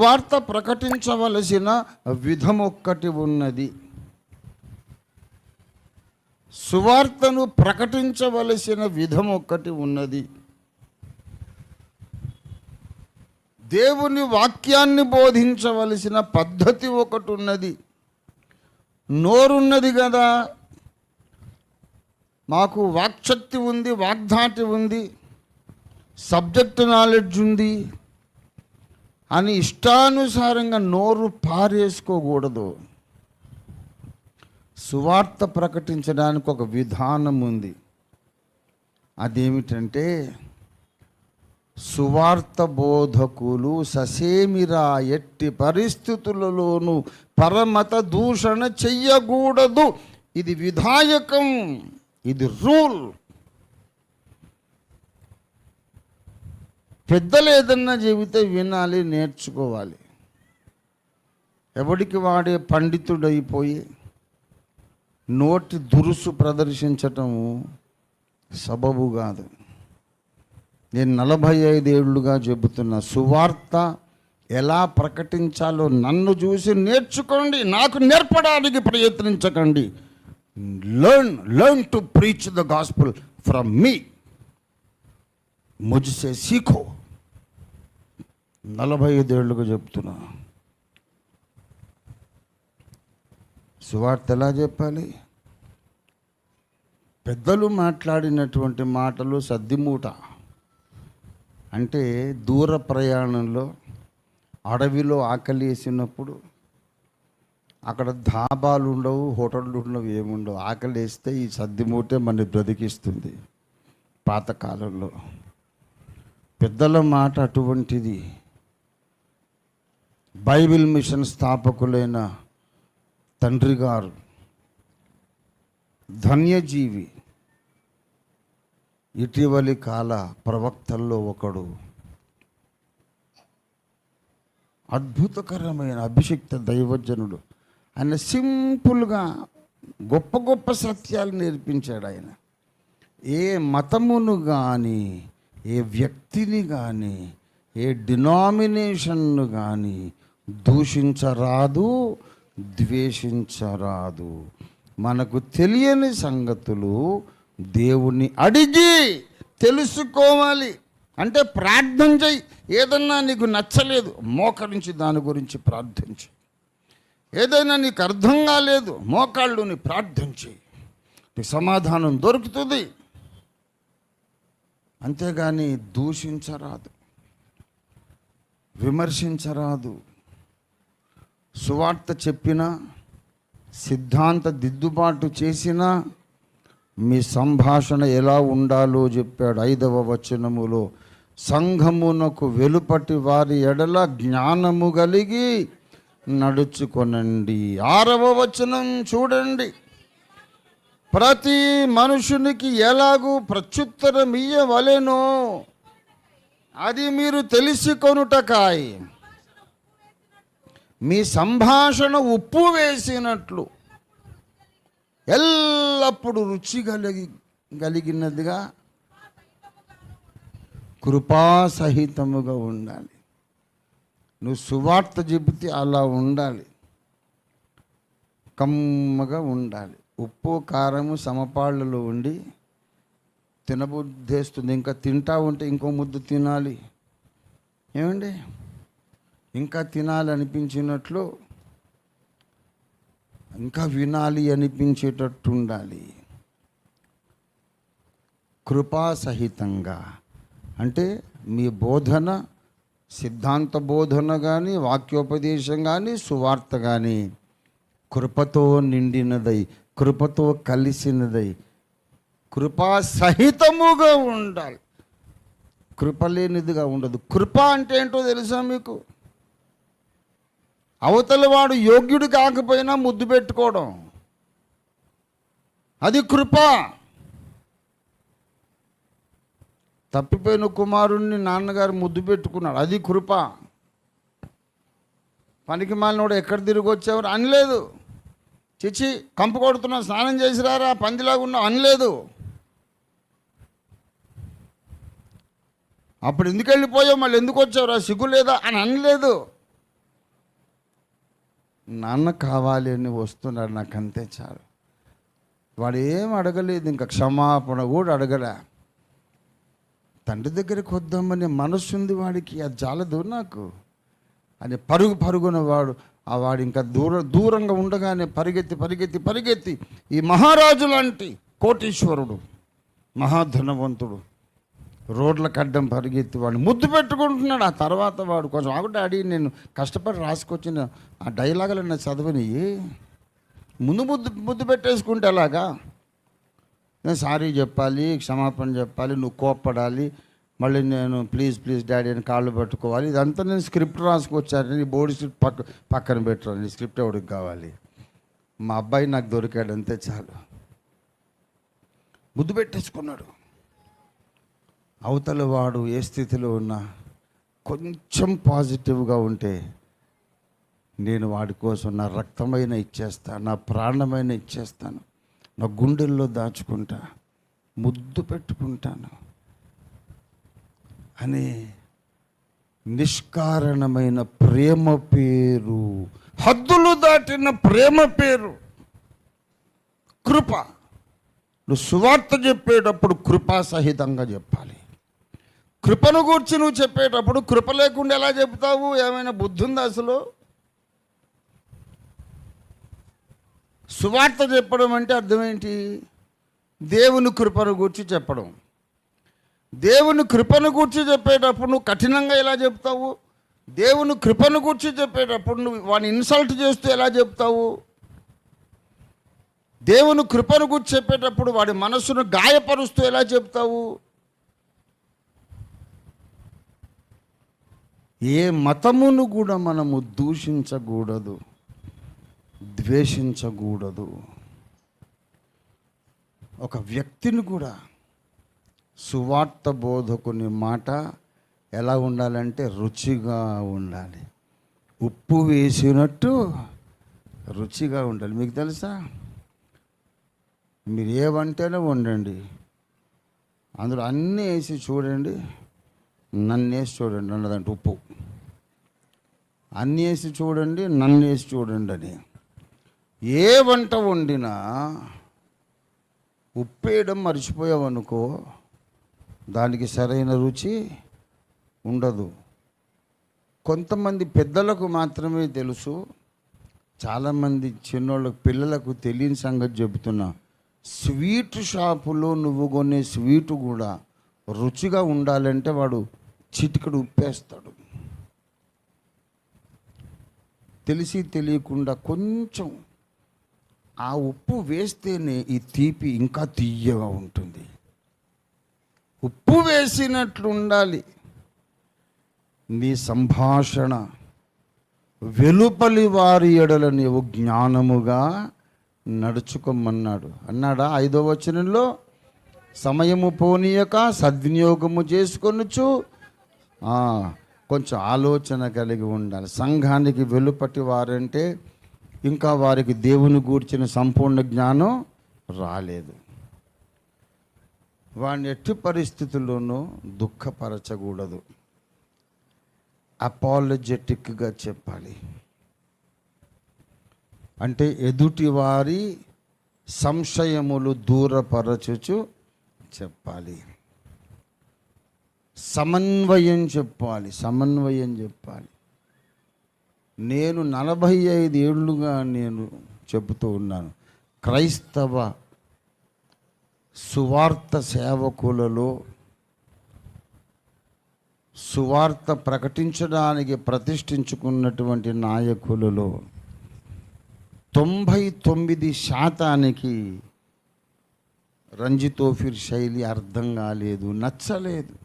వార్త ప్రకటించవలసిన విధం ఒక్కటి ఉన్నది. సువార్తను ప్రకటించవలసిన విధం ఒక్కటి ఉన్నది. దేవుని వాక్యాన్ని బోధించవలసిన పద్ధతి ఒకటి ఉన్నది. నోరున్నది కదా. మాకు వాక్శక్తి ఉంది వాగ్ధాటి ఉంది సబ్జెక్ట్ నాలెడ్జ్ ఉంది. అని ఇష్టానుసారంగా నోరు పారేసుకోకూడదు. సువార్త ప్రకటించడానికి ఒక విధానం ఉంది. అదేమిటంటే సువార్త బోధకులు ససేమిరా ఎట్టి పరిస్థితులలోనూ పరమత దూషణ చెయ్యకూడదు. ఇది విధాయకం ఇది రూల్. పెద్దలు ఏదన్నా చెబితే వినాలి నేర్చుకోవాలి. ఎవడికి వాడే పండితుడైపోయి నోటి దురుసు ప్రదర్శించటము సబబు కాదు. నేను నలభై ఐదేళ్ళుగా చెబుతున్న సువార్త ఎలా ప్రకటించాలో నన్ను చూసి నేర్చుకోండి నాకు నేర్పడానికి ప్రయత్నించకండి. Learn learn to preach the gospel from me ముజ్సే సీఖో. నలభై ఐదేళ్ళుగా చెప్తున్నా. సువార్త ఎలా చెప్పాలి? పెద్దలు మాట్లాడినటువంటి మాటలు సద్దిమూట. అంటే దూర ప్రయాణంలో అడవిలో ఆకలి వేసినప్పుడు అక్కడ ధాబాలు ఉండవు హోటళ్ళు ఉండవు ఏముండవు. ఆకలి వేస్తే ఈ సద్దిమూటే మన బ్రతికిస్తుంది పాతకాలంలో. పెద్దల మాట అటువంటిది. బైబిల్ మిషన్ స్థాపకులైన తండ్రి గారు ధన్యజీవి. ఇటీవలి కాల ప్రవక్తల్లో ఒకడు. అద్భుతకరమైన అభిషిక్త దైవజనుడు. ఆయన సింపుల్గా గొప్ప గొప్ప సత్యాలు నేర్పించాడు ఆయన. ఏ మతమును కానీ ఏ వ్యక్తిని కానీ ఏ డినామినేషన్ను కానీ దూషించరాదు ద్వేషించరాదు. మనకు తెలియని సంగతులు దేవుణ్ణి అడిగి తెలుసుకోవాలి. అంటే ప్రార్థన చేయి ఏదన్నా నీకు నచ్చలేదు మోకరించి దాని గురించి ప్రార్థించు ఏదైనా నీకు అర్థం కాలేదు మోకాళ్ళుని ప్రార్థన చేయి నీకు సమాధానం దొరుకుతుంది. అంతేగాని దూషించరాదు. విమర్శించరాదు. సువార్త చెప్పినా సిద్ధాంత దిద్దుబాటు చేసినా మీ సంభాషణ ఎలా ఉండాలో చెప్పాడు ఐదవ వచనములో. సంఘమునకు వెలుపటి వారి ఎడల జ్ఞానము కలిగి నడుచుకొనండి. ఆరవ వచనం చూడండి. ప్రతి మనుషునికి ఎలాగూ ప్రత్యుత్తరం ఇయ్యవలెనో అది మీరు తెలుసుకొనుటకాయ. మీ సంభాషణ ఉప్పు వేసినట్లు. ఎల్లప్పుడూ రుచి కలిగి కలిగినదిగా కృపాసహితముగా ఉండాలి. నువ్వు సువార్త చెబితే అలా ఉండాలి. కమ్మగా ఉండాలి. ఉప్పు కారము సమపాళ్ళలో ఉండి తినబుద్ధేస్తుంది. ఇంకా తింటా ఉంటే ఇంకో ముద్దు తినాలి. ఏమండి? ఇంకా తినాలి అనిపించినట్లు ఇంకా వినాలి అనిపించేటట్టు ఉండాలి కృపాసహితంగా అంటే మీ బోధన సిద్ధాంత బోధన కానీ వాక్యోపదేశం కానీ సువార్త కానీ కృపతో నిండినదై కృపతో కలిసినదై కృపా సహితముగా ఉండాలి. కృప లేనిదిగా ఉండదు. కృప అంటే ఏంటో తెలుసా మీకు? అవతల వాడు యోగ్యుడు కాకపోయినా ముద్దు పెట్టుకోవడం. అది కృప. తప్పిపోయిన కుమారుణ్ణి నాన్నగారు ముద్దు పెట్టుకున్నాడు. అది కృప. పనికి మాలినోడు ఎక్కడ తిరిగి వచ్చేవారు? అనలేదు. చిచి కంపు కొడుతున్నా స్నానం చేసిరారా? పందిలాగా ఉన్నా అనలేదు. అప్పుడు ఎందుకు వెళ్ళిపోయావు? మళ్ళీ ఎందుకు వచ్చావురా? సిగ్గు లేదా అని అనలేదు. నాన్న కావాలి అని వస్తున్నాడు నాకు అంతే చాలు. వాడు ఏం అడగలేదు ఇంకా క్షమాపణ కూడా అడగలే. తండ్రి దగ్గరికి వద్దామనే మనసు ఉంది వాడికి అది చాలదు నాకు. అని పరుగు పరుగున వాడు ఆ వాడు ఇంకా దూర దూరంగా ఉండగానే పరిగెత్తి పరిగెత్తి పరిగెత్తి ఈ మహారాజు లాంటి కోటీశ్వరుడు మహాధనవంతుడు రోడ్ల కడ్డం పరిగెత్తి వాడిని ముద్దు పెట్టుకుంటున్నాడు. ఆ తర్వాత వాడు కొంచెం ఆగు డాడీ నేను కష్టపడి రాసుకొచ్చిన ఆ డైలాగులు నేను చదవని ముందు ముద్దు ముద్దు పెట్టేసుకుంటే ఎలాగా? నేను సారీ చెప్పాలి క్షమాపణ చెప్పాలి నువ్వు కోప్పడాలి మళ్ళీ నేను ప్లీజ్ ప్లీజ్ డాడీ అని కాళ్ళు పట్టుకోవాలి. ఇదంతా నేను స్క్రిప్ట్ రాసుకొచ్చాను. ఈ బోర్డు స్క్రిప్ట్ పక్క పక్కన పెట్టాను. ఈ స్క్రిప్ట్ ఎవడికి కావాలి? మా అబ్బాయి నాకు దొరికాడు అంతే చాలు. ముద్దు పెట్టేసుకున్నాడు. అవతల వాడు ఏ స్థితిలో ఉన్నా కొంచెం పాజిటివ్గా ఉంటే నేను వాడి కోసం నా రక్తమైన ఇచ్చేస్తాను నా ప్రాణమైన ఇచ్చేస్తాను. నా గుండెల్లో దాచుకుంటా ముద్దు పెట్టుకుంటాను అని నిష్కారణమైన ప్రేమ పేరు హద్దులు దాటిన ప్రేమ పేరు కృప. నువ్వు సువార్త చెప్పేటప్పుడు కృపా సహితంగా చెప్పాలి. కృపను గూర్చి నువ్వు చెప్పేటప్పుడు కృప లేకుండా ఎలా చెప్తావు ఏమైనా బుద్ధి ఉందా అసలు? సువార్త చెప్పడం అంటే అర్థం ఏంటి దేవుని కృపను గూర్చి చెప్పడం. దేవుని కృపను గూర్చి చెప్పేటప్పుడు నువ్వు కఠినంగా ఎలా చెప్తావు దేవుని కృపను గూర్చి చెప్పేటప్పుడు నువ్వు వాడిని ఇన్సల్ట్ చేస్తూ ఎలా చెప్తావు దేవుని కృపను గురించి చెప్పేటప్పుడు వాడి మనస్సును గాయపరుస్తూ ఎలా చెప్తావు ఏ మతమును కూడా మనము దూషించకూడదు ద్వేషించకూడదు. ఒక వ్యక్తిని కూడా సువార్త బోధకుని మాట ఎలా ఉండాలంటే రుచిగా ఉండాలి. ఉప్పు వేసినట్టు రుచిగా ఉండాలి. మీకు తెలుసా? మీరు ఏ వంటైనా వండండి. అందులో అన్నీ వేసి చూడండి. నన్ను వేసి చూడండి అన్నదంటే ఉప్పు. అన్నీ వేసి చూడండి నన్ను వేసి చూడండి అని. ఏ వంట వండినా ఉప్పు వేయడం మర్చిపోయావనుకో దానికి సరైన రుచి ఉండదు. కొంతమంది పెద్దలకు మాత్రమే తెలుసు చాలామంది చిన్నోళ్ళకు పిల్లలకు తెలియని సంగతి చెబుతున్నా. స్వీట్ షాపులో నువ్వు కొనే స్వీటు కూడా రుచిగా ఉండాలంటే వాడు చిటికడు ఉప్పేస్తాడు తెలిసి తెలియకుండా కొంచెం ఆ ఉప్పు వేస్తేనే ఈ తీపి ఇంకా తీయగా ఉంటుంది. ఉప్పు వేసినట్లు ఉండాలి నీ సంభాషణ వెలుపలి వారి ఎడల నీవు జ్ఞానముగా నడుచుకోమన్నాడు. అన్నాడా? ఐదో వచనంలో సమయము పోనీయక సద్వినియోగము చేసుకొనుచు కొంచెం ఆలోచన కలిగి ఉండాలి. సంఘానికి వెలుపటి వారంటే ఇంకా వారికి దేవుని గూర్చిన సంపూర్ణ జ్ఞానం రాలేదు. వాడిని ఎట్టి పరిస్థితుల్లోనూ దుఃఖపరచకూడదు. అపాలజెటిక్గా చెప్పాలి. అంటే ఎదుటి వారి సంశయములు దూరపరచుచు చెప్పాలి. సమన్వయం చెప్పాలి సమన్వయం చెప్పాలి. నేను నలభై ఐదు ఏళ్ళుగా నేను చెబుతూ ఉన్నాను క్రైస్తవ సువార్త సేవకులలో సువార్త ప్రకటించడానికి ప్రతిష్ఠించుకున్నటువంటి నాయకులలో తొంభై తొమ్మిది శాతానికి రంజితోఫిర్ శైలి అర్థం కాలేదు నచ్చలేదు.